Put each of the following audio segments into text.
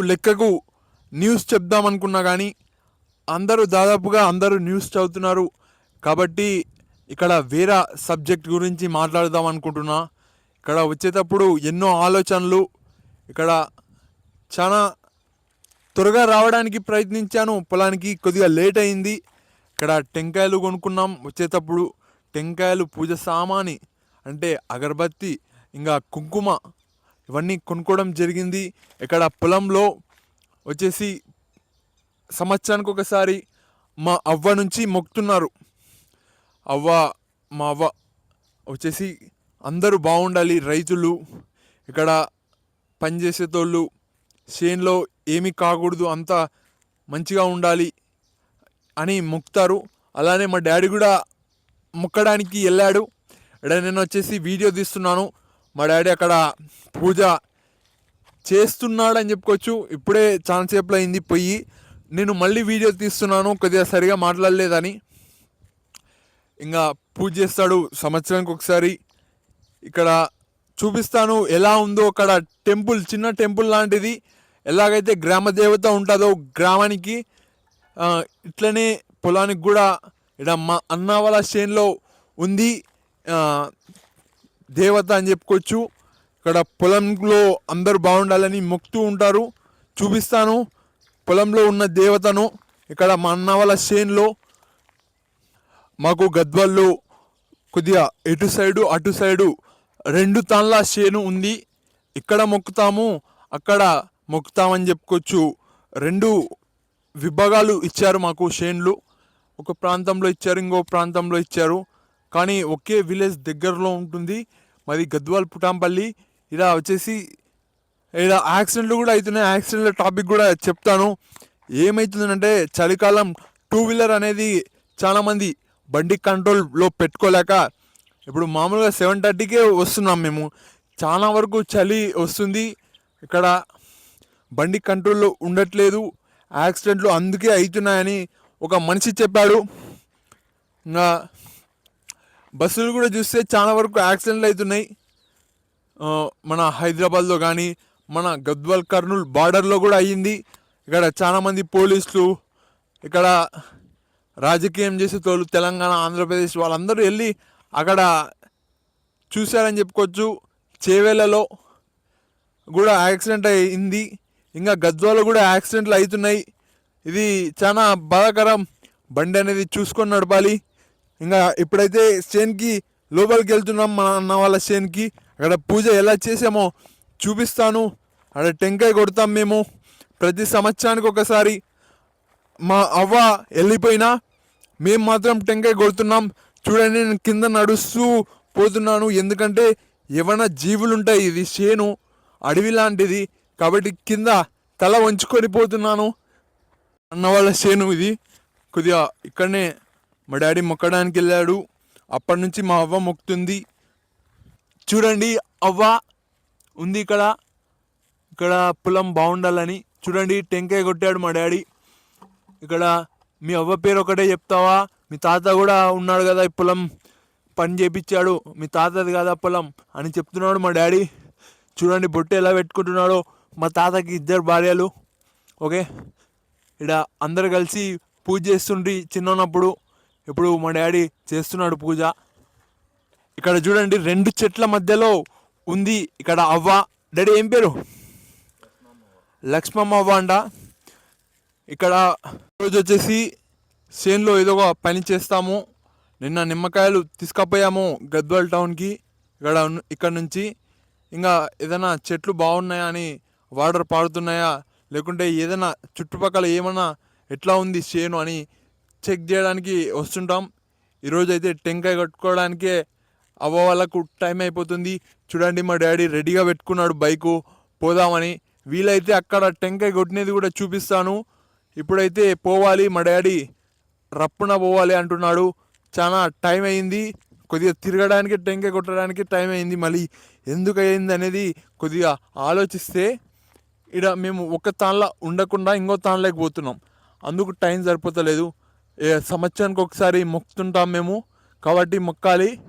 లెక్కకు న్యూస్ చెప్దాం అనుకున్నా కానీ అందరూ దాదాపుగా అందరూ న్యూస్ చదువుతున్నారు. కాబట్టి ఇక్కడ వేరే సబ్జెక్ట్ గురించి మాట్లాడదాం అనుకుంటున్నా. ఇక్కడ వచ్చేటప్పుడు ఎన్నో ఆలోచనలు. ఇక్కడ చాలా త్వరగా రావడానికి ప్రయత్నించాను. పొలానికి కొద్దిగా లేట్ అయింది. ఇక్కడ టెంకాయలు కొనుక్కున్నాం. వచ్చేటప్పుడు టెంకాయలు పూజ సామాని అంటే అగరబత్తి ఇంకా కుంకుమ ఇవన్నీ కొనుక్కోవడం జరిగింది. ఇక్కడ పొలంలో వచ్చేసి సంవత్సరానికి ఒకసారి మా అవ్వ నుంచి మొక్కుతున్నారు. అవ్వ మా అవ్వ వచ్చేసి అందరూ బాగుండాలి రైతులు. ఇక్కడ పనిచేసేటోళ్ళు చేన్లో ఏమీ కాకూడదు అంతా మంచిగా ఉండాలి అని మొక్కుతారు. అలానే మా డాడీ కూడా మొక్కడానికి వెళ్ళాడు. ఇక్కడ నేను వచ్చేసి వీడియో తీస్తున్నాను. మా డాడీ అక్కడ పూజ చేస్తున్నాడు అని చెప్పుకోవచ్చు. ఇప్పుడే చాలా సేపులో అయింది పోయి నేను మళ్ళీ వీడియో తీస్తున్నాను. కొద్దిగా సరిగా మాట్లాడలేదని. ఇంకా పూజ చేస్తాడు సంవత్సరానికి ఒకసారి. ఇక్కడ చూపిస్తాను ఎలా ఉందో అక్కడ టెంపుల్ చిన్న టెంపుల్ లాంటిది. ఎలాగైతే గ్రామ దేవత ఉంటుందో గ్రామానికి ఇట్లనే పొలానికి కూడా ఇక్కడ మా అన్న వాళ్ళ ఉంది. దేవత అని చెప్పుకోవచ్చు. ఇక్కడ పొలంలో అందరూ బాగుండాలని మొక్కుతూ ఉంటారు. చూపిస్తాను. పొలంలో ఉన్న దేవతను ఇక్కడ మా అన్న వాళ్ళ చేన్లో. మాకు గద్వాల్లో కొద్దిగా ఇటు సైడు అటు సైడు రెండు తాన్ల చేను ఉంది. ఇక్కడ మొక్కుతాము అక్కడ మొక్కుతామని చెప్పుకోవచ్చు. రెండు విభాగాలు ఇచ్చారు మాకు చేన్లు. ఒక ప్రాంతంలో ఇచ్చారు ఇంకో ప్రాంతంలో ఇచ్చారు. కానీ ఒకే విలేజ్ దగ్గరలో ఉంటుంది. మరి గద్వాల్ పుటాంపల్లి ఇలా వచ్చేసి ఇలా యాక్సిడెంట్లు కూడా అవుతున్నాయి. యాక్సిడెంట్ల టాపిక్ కూడా చెప్తాను. ఏమవుతుందంటే చలికాలం టూ వీలర్ అనేది చాలామంది బండి కంట్రోల్లో పెట్టుకోలేక ఇప్పుడు మామూలుగా సెవెన్ థర్టీకే వస్తున్నాం మేము. చాలా వరకు చలి వస్తుంది. ఇక్కడ బండి కంట్రోల్లో ఉండట్లేదు. యాక్సిడెంట్లు అందుకే అవుతున్నాయని ఒక మనిషి చెప్పాడు. ఇంకా బస్సులు కూడా చూస్తే చాలా వరకు యాక్సిడెంట్లు అవుతున్నాయి. మన హైదరాబాద్లో కానీ మన గద్వాల్ కర్నూలు బార్డర్లో కూడా అయ్యింది. ఇక్కడ చాలామంది పోలీసులు ఇక్కడ రాజకీయం చేసేటోళ్ళు తెలంగాణ ఆంధ్రప్రదేశ్ వాళ్ళందరూ వెళ్ళి అక్కడ చూశారని చెప్పుకోవచ్చు. చేవేళ్ళలో కూడా యాక్సిడెంట్ అయింది ఇంకా గద్వాలో కూడా యాక్సిడెంట్లు అవుతున్నాయి. ఇది చాలా బాధాకరం. బండి అనేది చూసుకొని నడపాలి. ఇంకా ఇప్పుడైతే చేన్కి లోపలికి వెళ్తున్నాం మన అన్న వాళ్ళ చేన్కి అక్కడ పూజ ఎలా చేసామో చూపిస్తాను. అక్కడ టెంకాయ కొడతాం మేము. ప్రతి సంవత్సరానికి ఒకసారి మా అవ్వ వెళ్ళిపోయినా మేము మాత్రం టెంకాయ కొడుతున్నాం. చూడండి నేను కింద నడుస్తూ పోతున్నాను. ఎందుకంటే ఏమైనా జీవులు ఉంటాయి ఇది చేను అడవి లాంటిది. కాబట్టి కింద తల వంచుకొని పోతున్నాను. అన్న వాళ్ళ చేను ఇది. కొద్దిగా ఇక్కడనే మా డాడీ మొక్కడానికి వెళ్ళాడు. అప్పటి నుంచి మా అవ్వ మొక్కుతుంది. చూడండి అవ్వ ఉంది ఇక్కడ. ఇక్కడ పొలం బాగుండాలని. చూడండి టెంకాయ కొట్టాడు మా డాడీ. ఇక్కడ మీ అవ్వ పేరు ఒకటే చెప్తావా? మీ తాత కూడా ఉన్నాడు కదా ఈ పొలం. పని చేపించాడు. మీ తాతది కదా పొలం అని చెప్తున్నాడు మా డాడీ. చూడండి బొట్టు ఎలా పెట్టుకుంటున్నాడో. మా తాతకి ఇద్దరు భార్యలు. ఓకే? ఇక్కడ అందరు కలిసి పూజ చేస్తుండ్రి చిన్నప్పుడు ఇప్పుడు మా డాడీ చేస్తున్నాడు పూజ. ఇక్కడ చూడండి రెండు చెట్ల మధ్యలో ఉంది ఇక్కడ అవ్వ. డాడీ ఏం పేరు? లక్ష్మమ్మ అవ్వ అంట. ఇక్కడ రోజు వచ్చేసి చేన్లో ఏదో ఒక పని చేస్తాము. నిన్న నిమ్మకాయలు తీసుకపోయాము గద్వాల్ టౌన్కి ఇక్కడ ఇక్కడ నుంచి ఇంకా ఏదైనా చెట్లు బాగున్నాయా అని వాటర్ పారుతున్నాయా? లేకుంటే ఏదైనా చుట్టుపక్కల ఏమన్నా ఎట్లా ఉంది చేను అని చెక్ చేయడానికి వస్తుంటాం. ఈరోజు అయితే టెంకాయ కట్టుకోవడానికే అవ్వ వాళ్ళకు టైం అయిపోతుంది. చూడండి మా డాడీ రెడీగా పెట్టుకున్నాడు బైకు. పోదామని. వీలైతే అక్కడ టెంకాయ కొట్టినది కూడా చూపిస్తాను. ఇప్పుడైతే పోవాలి మా డాడీ రప్పున పోవాలి అంటున్నాడు. చాలా టైం అయింది. కొద్దిగా తిరగడానికి టెంకాయ కొట్టడానికి టైం అయింది మళ్ళీ. ఎందుకు అయింది అనేది కొద్దిగా ఆలోచిస్తే ఇక్కడ మేము ఒక తాన్లా ఉండకుండా ఇంకో తాన్లోకి పోతున్నాం. అందుకు టైం సరిపోతలేదు. సంవత్సరానికి ఒకసారి మొక్కుతుంటాం మేము. కాబట్టి మొక్కాలి.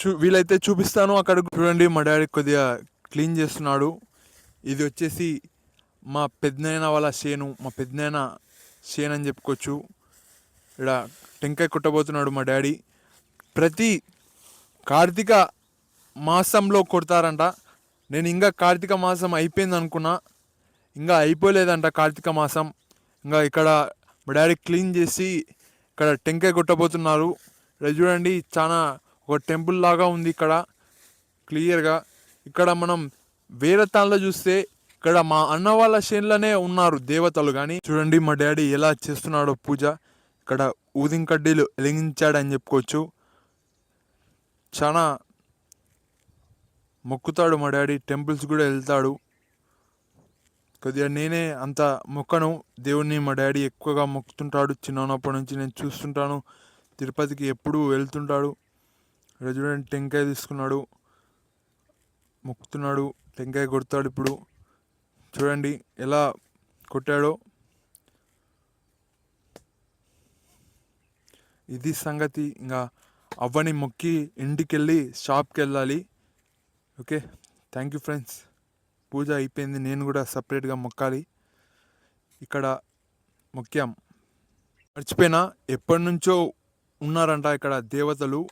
చూ వీలైతే చూపిస్తాను. అక్కడ చూడండి మా డాడీ కొద్దిగా క్లీన్ చేస్తున్నాడు. ఇది వచ్చేసి మా పెద్దనైన వాళ్ళ చేను మా పెద్దనైన షేన్ అని చెప్పుకోవచ్చు. ఇక్కడ టెంకాయ కొట్టబోతున్నాడు మా డాడీ. ప్రతి కార్తీక మాసంలో కొడతారంట. నేను ఇంకా కార్తీక మాసం అయిపోయింది అనుకున్నా ఇంకా అయిపోలేదంట కార్తీక మాసం. ఇంకా ఇక్కడ మా డాడీ క్లీన్ చేసి ఇక్కడ టెంకాయ కొట్టబోతున్నారు. ఇక్కడ చూడండి చాలా ఒక టెంపుల్ లాగా ఉంది ఇక్కడ. క్లియర్గా ఇక్కడ మనం వేరే తాళ్ళలో చూస్తే ఇక్కడ మా అన్న వాళ్ళ చేనులోనే ఉన్నారు దేవతలు. కానీ చూడండి మా డాడీ ఎలా చేస్తున్నాడో పూజ. ఇక్కడ ఊదిం కడ్డీలు వెలిగించాడని చెప్పుకోవచ్చు. చాలా మొక్కుతాడు మా డాడీ. టెంపుల్స్ కూడా వెళ్తాడు. కొద్దిగా నేనే అంత మొక్కను దేవుడిని మా డాడీ ఎక్కువగా మొక్కుతుంటాడు. చిన్నప్పటి నుంచి నేను చూస్తుంటాను. తిరుపతికి ఎప్పుడూ వెళ్తుంటాడు. ఇక్కడ చూడండి టెంకాయ తీసుకున్నాడు. మొక్కుతున్నాడు. టెంకాయ కొడతాడు ఇప్పుడు. చూడండి ఎలా కొట్టాడో. ఇది సంగతి. ఇంకా అవ్వని మొక్కి ఇంటికి వెళ్ళి షాప్కి వెళ్ళాలి ఓకే థ్యాంక్ యూ ఫ్రెండ్స్. పూజ అయిపోయింది. నేను కూడా సపరేట్గా మొక్కాలి. ఇక్కడ మొక్కాం. మర్చిపోయినా ఎప్పటి నుంచో ఉన్నారంట ఇక్కడ దేవతలు.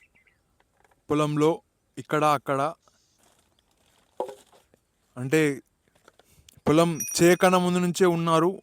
పొలంలో ఇక్కడ అక్కడ. అంటే పొలం చేయకన్నా ముందు నుంచే ఉన్నారు.